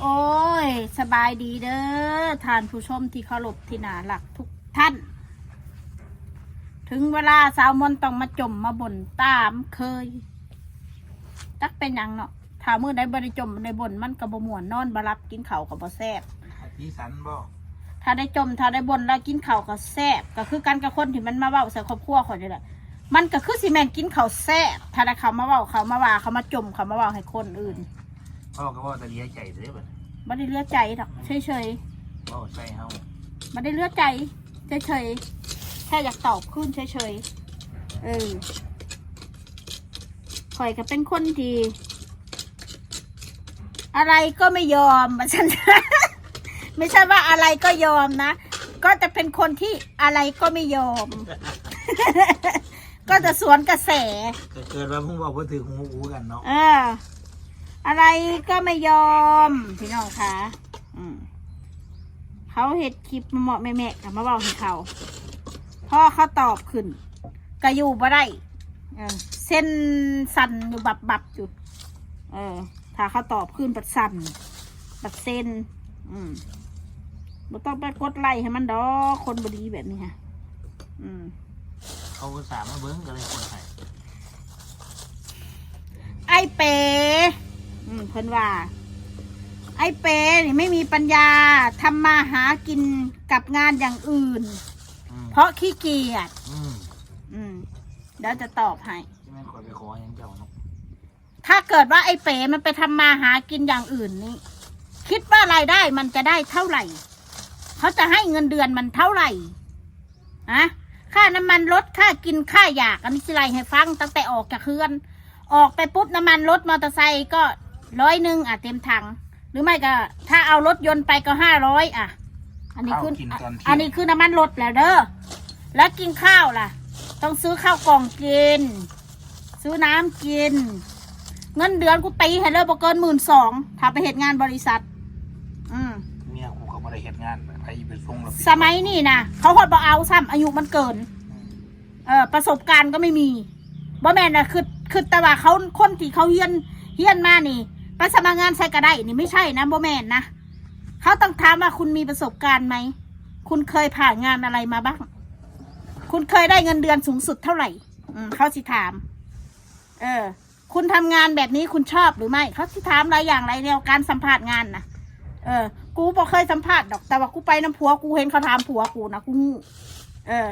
โอ้ย สบายดีเด้อท่านผู้ชมที่เคารพที่น่ารักทุกท่าน ถึงเวลาสาวมนต์ต้องมาจมมาบ่นตามเคยจักเป็นหยังเนาะถ้ามือได้บริจมในบ่นมันกระบม่วนนอนบรับกินข้าวกับบ่แซ่บสีสันบ่ถ้าได้จมถ้าได้บ่นแล้วกินข้าวก็แซ่บก็คือกันกับคนที่มันมาเว้าใส่ครอบครัวคนนี่แหละมันก็คือสิแม่นกินข้าวแซ่บถ้าได้เขามาเว้าเขามาว่าเขามาจมเขามาเว้าให้คนอื่น พ่อก็ว่าจะเลี้ยใจเลยบัดไม่ได้เลือกใจหรอกเฉยพ่อใส่เฮาๆไม่ได้เลือกใจเฉยๆแค่อยากตอบขึ้นเฉยๆเออข่อยก็เป็นคนดีอะไรก็ไม่ยอมมาฉัน ไม่ใช่ว่าอะไรก็ยอมนะ ก็จะเป็นคนที่อะไรก็ไม่ยอม ก็จะสวนกระแสก็เกิดว่าเพิ่งบอกว่าถือหูหูกันเนาะ เออ อะไรก็ไม่ยอม พี่น้องคะอืมเขาเห็ดคลิปมาเหมาะแม่ๆกับมาบอกให้เขาพ่อเขาตอบขึ้นก็อยู่บ่ได้เออเส้นสั่นอยู่บับบับๆอยู่เออ ถ้าเขาตอบขึ้นปัดสั่นปัดเส้น อืมบ่ต้องไปกดไล่ให้มันดอกคนบดีแบบนี้ฮะอืม เขาก็สามารถเบิ้งกันเลยคนไทยไอ้เป๋ อืมเพิ่นว่า ไอ้เป๋นี่ไม่มีปัญญาทำมาหากินกับงานอย่างอื่น อืมเพราะขี้เกียจอืมอืมเดี๋ยวจะตอบให้ ที่แม่นคอยไปขออย่างเจ้าเนาะถ้าเกิดว่าไอ้เป๋มันไปทำมาหากินอย่างอื่นนี่คิดว่ารายได้มันจะได้เท่าไหร่ เขาจะให้เงินเดือนมันเท่าไหร่อะค่าน้ำมันลดค่ากินค่าอยากอันนี้สิไรให้ฟังตั้งแต่ออกจากเคือน ออกไปปุ๊บน้ำมันรถมอเตอร์ไซค์ก็ ร้อยหนึ่งอะเต็มถัง หรือไม่ก็ ถ้าเอารถยนต์ไปก็ห้าร้อยอะ อันนี้คือข้าวกินตอนเที่ยง อันนี้คือน้ำมันรถแล้วเด้อแล้วกินข้าวล่ะ ต้องซื้อข้าวกล่องกิน ซื้อน้ำกิน เงินเดือนกูตีให้เลยบ่เกินหมื่นสองถ้าไปเหตุงานบริษัท อืม เมียกูก็บ่ได้เฮ็ดงานไปไปส่งระเบีบสมัยนี่นะเขาหดบ่เอาซ้ำอายุมันเกิน เออประสบการณ์ก็ไม่มีบ่แม่นนะคือคือแต่ว่าเขาคนที่เขาเฮียนเฮียนมานี่ ไปสมัครงานใส่กระได้ นี่ไม่ใช่นะโบแมนนะเขาต้องถามว่าคุณมีประสบการณ์ไหม คุณเคยผ่านงานอะไรมาบ้าง คุณเคยได้เงินเดือนสูงสุดเท่าไหร่อืมเขาสิถาม เออ คุณทำงานแบบนี้คุณชอบหรือไม่ เขาสิถามหลายอย่างหลายแนวการสัมภาษณ์งานนะเออ กูบ่เคยสัมภาษณ์ดอก แต่ว่ากูไปน้ำผัว กูเห็นเขาถามผัวกูนะกูเออ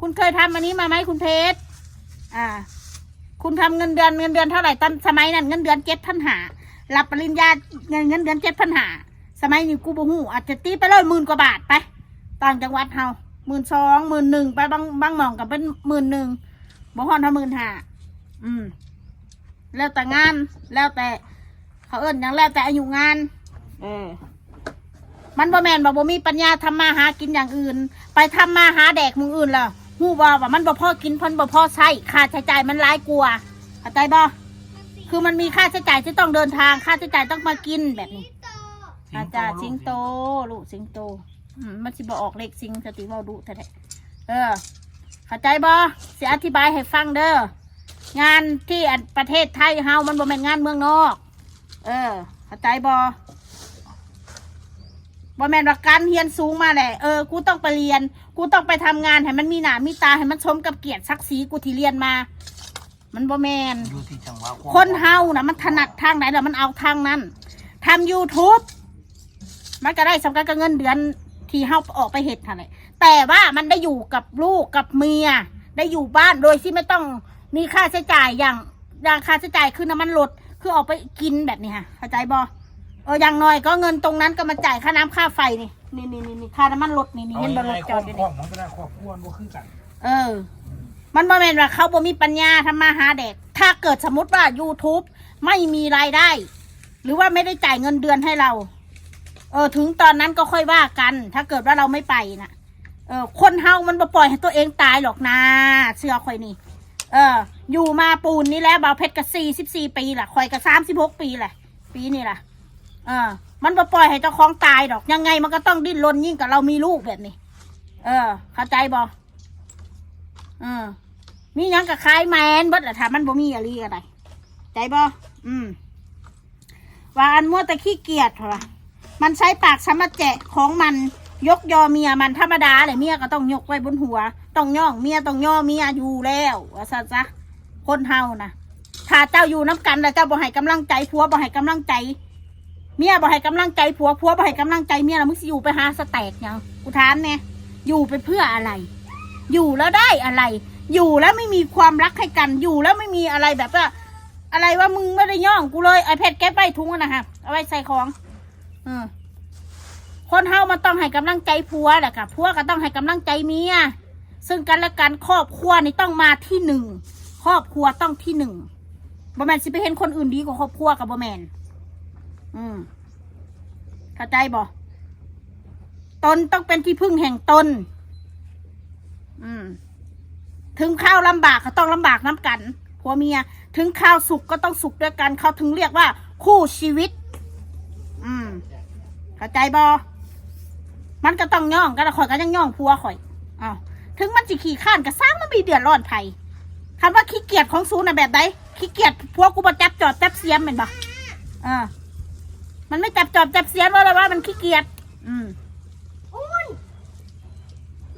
คุณเคยทำอันนี้มาไหมคุณเพชร อ่า คุณทำเงินเดือนเงินเดือนเท่าไหร่ตอนสมัยนั้นเงินเดือนเจ็ดพันหา รับปริญญาเงินเงินเดือนเจ็ดพันหาสมัยนี้กูบ่หูอาจจะตีไปเลยหมื่นกว่าบาทไปต่างจังหวัดเฮาหมื่นสองหมื่นหนึ่งไปบางบางหม่องกับเป็นหมื่นหนึ่งบ่ฮอนเท่าหมื่นห้าอืม แล้วแต่งานแล้วแต่ เขาเอิ้นอย่างแล้วแต่อายุงาน เออ มันบ่แมนบอกบ่มีปัญญาทำมาหากินอย่างอื่น ไปทำมาหาแดกมึงอื่นล่ะฮู้บ่ว่ามันบ่พอกินเพันบ่พอใช้ค่าใช้จ่ายมันหลายกว่าเข้าใจบ่ คือมันมีค่าใช้จ่ายที่ต้องเดินทาง ค่าใช้จ่ายต้องมากินแบบนี้อาจารย์สิงโตลูกสิงโตอืมมันสิบ่ออกเลขสิงสติเว้าดุแท้ๆเออ เข้าใจบ่สิอธิบายให้ฟังเด้องานที่อันประเทศไทยเฮามันบ่แม่นงานเมืองนอก เออ เข้าใจบ่บ่แม่นว่าการเรียนสูงมาแหละเออกูต้องไปเรียน กูต้องไปทำงานให้มันมีหน้ามีตาให้มันสมกับเกียรติศักดิ์ศรีกูที่เรียนมา มันบ่แม่นอยู่ที่จังหวะวามคนเฮานะมันถนัดทางไหนแล้วมันเอาทางนั้นทำ YouTube มันก็ได้สำคัญกับเงินเดือนที่เฮาออกไปเฮ็ดนั่นแหละแต่ว่ามันได้อยู่กับลูกกับเมีย ได้อยู่บ้านโดยที่ไม่ต้องมีค่าใช้จ่ายอย่างอย่างค่าใช้จ่ายคือน้ำมันลดคือออกไปกินแบบนี้ค่ะเข้าใจบ่เอออย่างน้อยก็เงินตรงนั้นก็มาจ่ายค่าน้ำค่าไฟนี่นี่นี่นี่นี่ค่าน้ำมันลดนี่นี่เอาเห็นบ่รง่าถยๆจคอวาดมอยู่ครนี่อบมันก็ได้ครอบครัวบ่คือกัน เออ มันบ่แม่นว่าเขาบ่มีปัญญาทำมาหาเด็ก ถ้าเกิดสมมติว่า YouTube ไม่มีรายได้ หรือว่าไม่ได้จ่ายเงินเดือนให้เรา เออ ถึงตอนนั้นก็ค่อยว่ากัน ถ้าเกิดว่าเราไม่ไปนะเออ คนเฮามันบ่ปล่อยให้ตัวเองตายหรอกนะเชื่อค่อยนี่ เออ อยู่มาปูนนี่แล้วบ่าวเพชรก็สี่สิบสี่ปีละคอยก็สามสิบหกปีแหละ ปีนี่ล่ะเออ มันบ่ปล่อยให้เจ้าของตายดอก ยังไงมันก็ต้องดิ้นรนยิ่งกับเรามีลูกแบบนี้ เออ เข้าใจบ่เออ มีหยังกับคลายแมนเบิดละถ้ามันบ่มีอะไรอะไรใจบ่อืมว่าอันมัวแต่ขี้เกียจเหรอมันใช้ปากสมัจแจะของมันยกยอเมียมันธรรมดาเลยเมียก็ต้องยกไว้บนหัว ต้องย่องเมียต้องย่อเมียอยู่แล้วว่าซะจ้ะคนเฮานะถ้าเจ้าอยู่น้ำกันแล้วเจ้าบ่ให้กำลังใจผัวบ่ให้กำลังใจ เมียบ่ให้กำลังใจผัวผัวบ่ให้กำลังใจเมียแล้วมึงสิอยู่ไปหาสแต็กยังกูถามเนี่ยอยู่ไปเพื่ออะไร อยู่แล้วได้อะไร อยู่แล้วไม่มีความรักให้กันอยู่แล้วไม่มีอะไรแบบว่า อะไรว่ามึงไม่ได้ย่องกูเลยไอเพชรแก้ไปถุงนะฮะเอาไว้ใส่ของอคนเฮามันต้องให้กำลังใจผัวแหละค่ะผัวก็ต้องให้กำลังใจเมียซึ่งกันและกันครอบครัวนี่ต้องมาที่หนึ่งครอบครัวต้องที่หนึ่งบ่แมนสิไปเห็นคนอื่นดีกว่าครอบครัวกับบ่แมนอืมเข้าใจบ่ตนต้องเป็นที่พึ่งแห่งตน อืม ถึงข้าวลำบากก็ต้องลำบากน้ำกันผัวเมีย ถึงข้าวสุกก็ต้องสุกด้วยกันเขาถึงเรียกว่า คู่ชีวิต อืมเข้าใจบอมันก็ต้องย่องกันข่อยก็ยังย่องผัวข่อยอ้าวถึงมันสิขี่ข้านก็สร้างมันมีเดือดร้อนไผคำว่าขี้เกียจของซูน่ะแบบใดขี้เกียจผัวกูบ่จับจอบจับเสียมเป็นบ่เออมันไม่จับจอบจับเสียมว่าแล้วว่ามันขี้เกียจอืม อุ้ย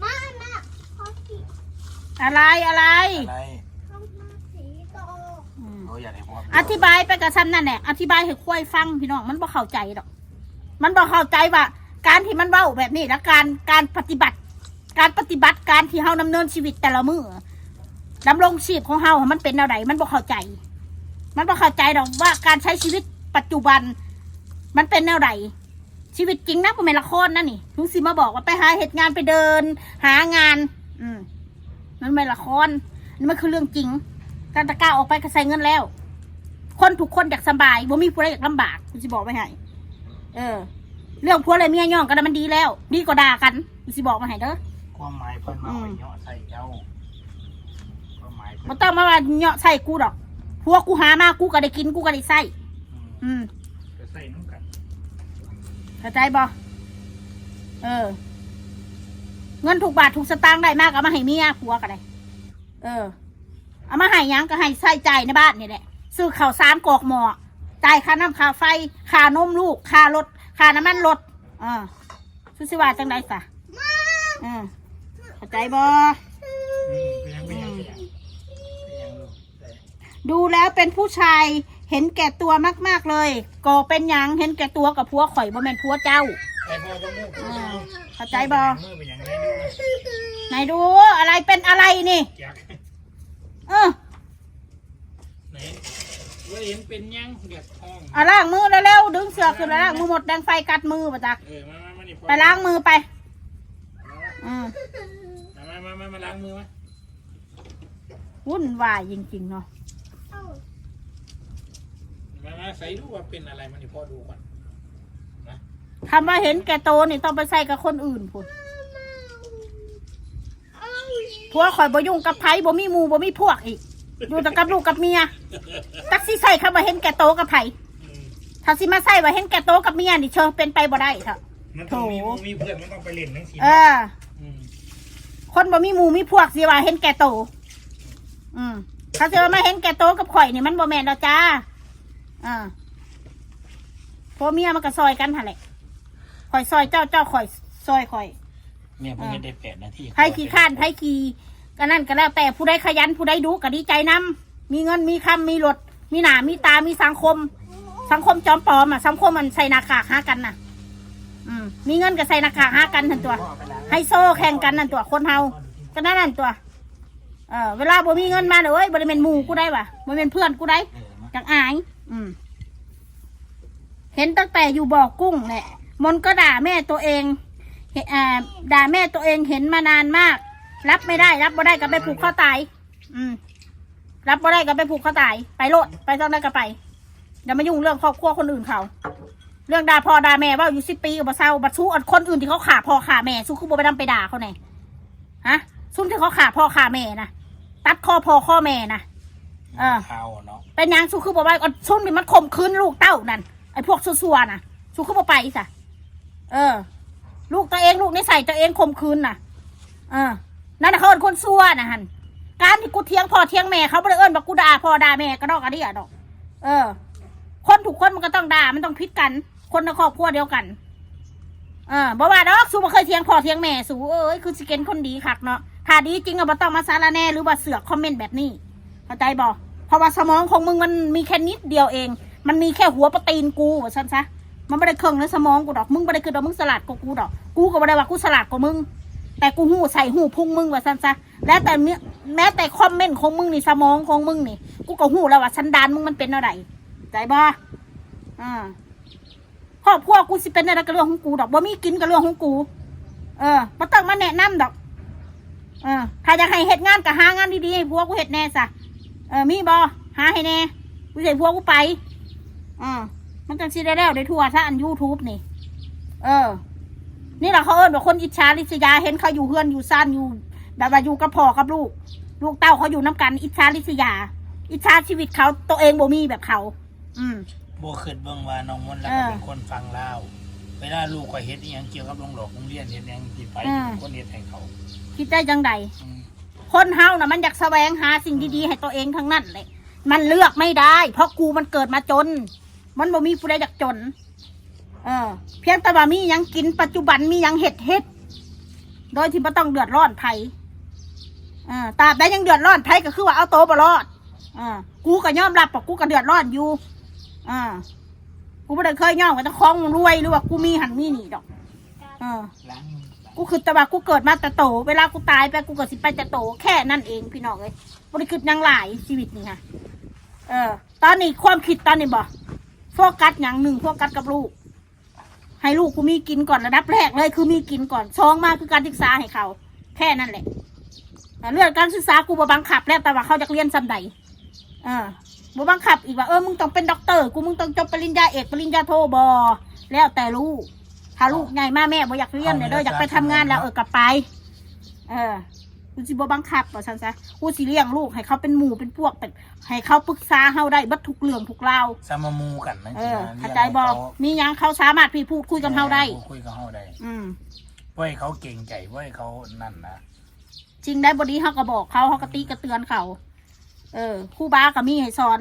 มามาเขาสี อะไรอะไรอะไรเขามาสีโตอืมเขาอยากให้พ่ออธิบายไปกับซ้ำนั่นแหละอธิบายให้ควายฟังพี่น้องมันบ่เข้าใจดอก มันบ่เข้าใจว่า การที่มันเว้าแบบนี้และการการปฏิบัติ การปฏิบัติการที่เฮาดำเนินชีวิตแต่ละมือดำรงชีพของเฮามันเป็นแนวไหนมันบ่เข้าใจ มันบ่เข้าใจดอกว่าการใช้ชีวิตปัจจุบัน มันเป็นแนวไหนชีวิตจริงนะผมเป็นละครนั่นนี่ทุกสิมาบอกว่าไปหาเหตุงานไปเดิน หางาน อืม มันไม่ละครนี่มันคือเรื่องจริง การตะกร้าออกไปก็ใส่เงินแล้ว คนทุกคนอยากสบายบ่มีผู้ใดอยากลำบากกูสิบอกไว้ให้เออ เรื่องผัวอะไรเมียย่องกันนะมันดีแล้ว ดีกว่าด่ากันกูสิบอกมาให้เด้อความหมายเพิ่นมาอืมไว้เนาะใส่เจ้าความหมายเพิ่มันนต้องมาว่าเหาะใส่กูดอกผัวกูหามากูก็ได้กินกูก็ได้ใส่อืมอืมจะใส่น้ำกันเข้าใจบ่เออ เงินถูกบาทถูกสตางค์ได้มากเอามาให้เมียผัวก็ได้เออ เอามาให้หยังก็ให้ใส่ใจายในบ้านนี่แหละซื้อข้าวสารกอกหม้อจ่ายค่าน้ำค่าไฟค่านมลูกค่ารถค่าน้ำมันรถอ่าสุสิว่าจังไดสะอืมเข้าใจบ่อืมเป็นยังเป็นยังเป็นยังเป็นยังลูกแต่ดูแล้วเป็นผู้ชายเห็นแก่ตัวมาก ๆเลย ก็เป็นหยังเห็นแก่ตัวกับผัวข่อยบ่แม่นผัวเจ้า อต้องลูกอืมเข้าใจบ่มือเป็นยังไงดูไหนดูอะไรเป็นอะไรนี่อยากเออไหนว่าเห็นเป็นยังเดือดท้อง เอาล้างมือเร็วๆดึงเสือขึ้นแล้วล้างมือหมดแดงไฟกัดมือปะจ๊ะเออ มามามานี่พ่อไปล้างมือไป อืมมามามามาล้างมือมาวุ่นวายจริงๆเนาะเอ้ามามาใส่ดูว่าเป็นอะไรมันนี่พ่อดูก่อน คำว่าเห็นแก่โตวนี่ต้องไปใส่กับคนอื่นพุ่นเอ้าผัวข่อยบ่ยุ่งกับไผบ่มีหมู่บ่มีพวกอีก อยู่แต่กับลูกกับเมียตักสิใส่คำว่าเห็นแก่โตวกับไผอืมถ้าสิมาใส่ว่าเห็นแก่โตวกับเมียนี่เชิงเป็นไปบ่ได้เถอะมันต้องมีโถหมู่มีเพื่อนมันต้องไปเล่นทั้งทีเออ มคนบ่มีหมู่มีพวกสิว่าเห็นแก่โตวอืมถ้าเจอมาเห็นแก่โตวกับข่อยนี่มันบ่แม่นแล้วจ้า อ่าผัวเมียมันก็ซอยกันหั่นแหละ ข่อยซอยเจ้าเจ้าข่อยซอยข่อยเนี่ยเพิ่งจะได้แปดนาทีไผขี้ข้านไผขี้ก็นั่นก็แล้ว แต่ผู้ใดขยันผู้ใดดูก็ดีใจนํมีเงินมีคำมีรถมีหนามีตามีสังคม สังคมจอมปลอมอะสังคมมันใส่หน้ากากหากันน่ะ อืมมีเงินก็ใส่หน้ากากหากันทันตัวไฮโซแข่งกันนั่นตัวคนเฮาก็นั่นนั่นตัวเออเวลาบ่มีเงินมาเด้อเอ้ยบ่ได้เป็นหมู่กูได้ว่ะบ่เป็นเพื่อนกูได้เออมาจังอาย อืมเห็นตั้งแต่อยู่บ่อกุ้งแหละ มนก็ด่าแม่ตัวเองเห็นอ่าด่าแม่ตัวเองเห็นมานานมาก รับไม่ได้ รับบ่ได้ก็ไปผูกข้อตาย อืม รับบ่ได้ก็ไปผูกข้อตาย ไปโลดไปต้องได้ก็ไปอย่ามายุ่งเรื่องครอบครัวคนอื่นเขา เรื่องด่าพ่อด่าแม่ว่าอยู่สิบปีอุปเศร้าบัดสู้อันคนอื่นที่เขาขาพ่อขาแม่สู้คือบ่ไปนำไปด่าเขาไหนฮะซุ่มที่เขาขาพ่อขาแม่นะตัดคอพ่อข้อแม่นะเออข้าวอะเนาะเป็นหยังสู้คือบอกว่าเอาซุ่มนี่มันข่มขืนลูกเต้านั่นไอ้พวกซัวๆน่ะสู้คือบ่ไปสะ เออ ลูกตัวเองลูกนิสัยตัวเองข่มขืนน่ะ เออ นั่นนะเขาเป็นคนซัวนะฮันการที่กูเทียงพ่อเทียงแม่เขาบ่ได้เอิ้นว่ากูด่าพ่อด่าแม่ก็ดอกกระเดียดอก เออ คนทุกคนมันก็ต้องด่ามันต้องพิดกัน คนในครอบครัวเดียวกัน เออบ่ว่าดอกสูบ่เคยเถียงพ่อเถียงแม่สูเอ้ยคือสิเกนคนดีคักเนาะถ้าดีจริงก็บ่ต้องมาสารแน่หรือว่าเสือกคอมเมนต์แบบนี้เข้าใจบ่เพราะว่าสมองของมึงมันมีแค่นิดเดียวเอง มันมีแค่หัวประตีนกูว่าซั่นซะ มันไม่ได้เครื่องในสมองกูดอก มึงไม่ได้คือดอกมึงสลัดกว่ากูดอก กูก็ไม่ได้ว่ากูสลัดกว่ามึง แต่กูหูใส่หูพุงมึงว่าซันซะแล้วแต่เนี้ยแม้แต่คอมเมนต์ของมึงนี่สมองของมึงนี่ กูก็หูแล้วว่าสันดานมึงมันเป็นอะไรใจบ่อ่าครอบครัวกูสิเป็นอะไรก็เรื่องของกูดอกบ่มีกินก็เรื่องของกู เออบ่ต้องมาแนะนำดอก เออถ้าอยากให้เฮ็ดงานก็หางานดีๆให้พวกกูเฮ็ดแน่ซะเออมีบ่หาให้แน่กูให้พวกกูไปอ่า มันจังสิได้แล้วได้ทั่วถ้าอันยูทูบนี่ เออ นี่แหละเขาเอิ้นว่าคนอิจฉาริษยาเห็นเขาอยู่เฮือนอยู่ซ่านอยู่ แบบว่าอยู่กับพ่อกับลูก ลูกเต้าเขาอยู่น้ำกันอิจฉาริษยา อิจฉาชีวิตเขาตัวเองบ่มีแบบเขา อืมบ่คิดเบิ่งว่าน้องมนต์แล้วเอก็อเป็นคนฟังลาวเวลาลูกก็เฮ็ดอีหยังเกี่ยวกับโรงหลอกโรงเรียนเฮ็ดหยังที่ไปอืมเป็นคนเฮ็ดให้เขาคิดได้จังใดอืมคนเฮานะมันอยากแสวงหาสิ่งดีๆให้ตัวเองทั้งนั้นเลยมันเลือกไม่ได้ เพราะกูมันเกิดมาจน มันบ่มีผู้ใดอยากจน เออ เพียงแต่ว่ามียังกินปัจจุบันมียังเห็ดเฮ็ดโดยที่ไม่ต้องเดือดร้อนไผอ่าตราบใดยังเดือดร้อนไผก็คือว่าเอาโตวบ่รอดอ่ากูก็ยอมรับว่ากูก็เดือดร้อนอยู่อ่ากูไม่ได้เคยย่อมว่าจะคล้องรวยหรือว่ากูมีหันมีหนีดอก เออล้ากูคือแต่ว่ากูเกิดมาแต่โต เวลากูตายไปกูก็สิไปแต่โต แค่นั่นเองพี่น้องเอ้ยบริคิดยังหลายชีวิตนี่ค่ะ เออ ตอนนี้ความคิดตอนนี้บ่ โฟกัสอย่างหนึ่งโฟกัสกับลูก ให้ลูกกูมีกินก่อนระดับแรกเลย คือมีกินก่อนสองมากคือการศึกษาให้เขา แค่นั้นแหละเรื่องการศึกษากูบบังคับ แล้วแต่ว่าเขาจะเรียนสำใดเออบบังคับอีกว่าเออมึงต้องเป็นด็อกเตอร์กูมึงต้องจบปริญญาเอกปริญญาโทบอแล้วแต่ลูกถ้าลูกใหญ่มาแม่บ่อยากเรียนเนี่ยเด้ออยากไปทำงานแล้วเออกลับไป เออ กูสิบ่บังคับว่าซั่นซะกูสิเลี้ยงลูกให้เขาเป็นหมู่เป็นพวกเป็นให้เขาปรึกษาเฮาได้เบัดทุกเรื่องทุกราวสามามูกันนั่นเอสิอนะเข้าใจบอกมีหยังเขาสามารถพี่พูดคุยกับเฮาได้ คุยกับเฮาได้ อืมบ่ให้เขาเก่งใจบ่ให้เขานั่นนะจริงได้บดีเขาก็บอกเขาเขาก็ตีกระเตือนเขา เออครู่บ้าก็มีให้สอน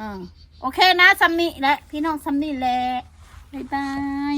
อ่าโอเคนะซัมนี่และพี่น้องซัมนี่แหละบ๊ายบาย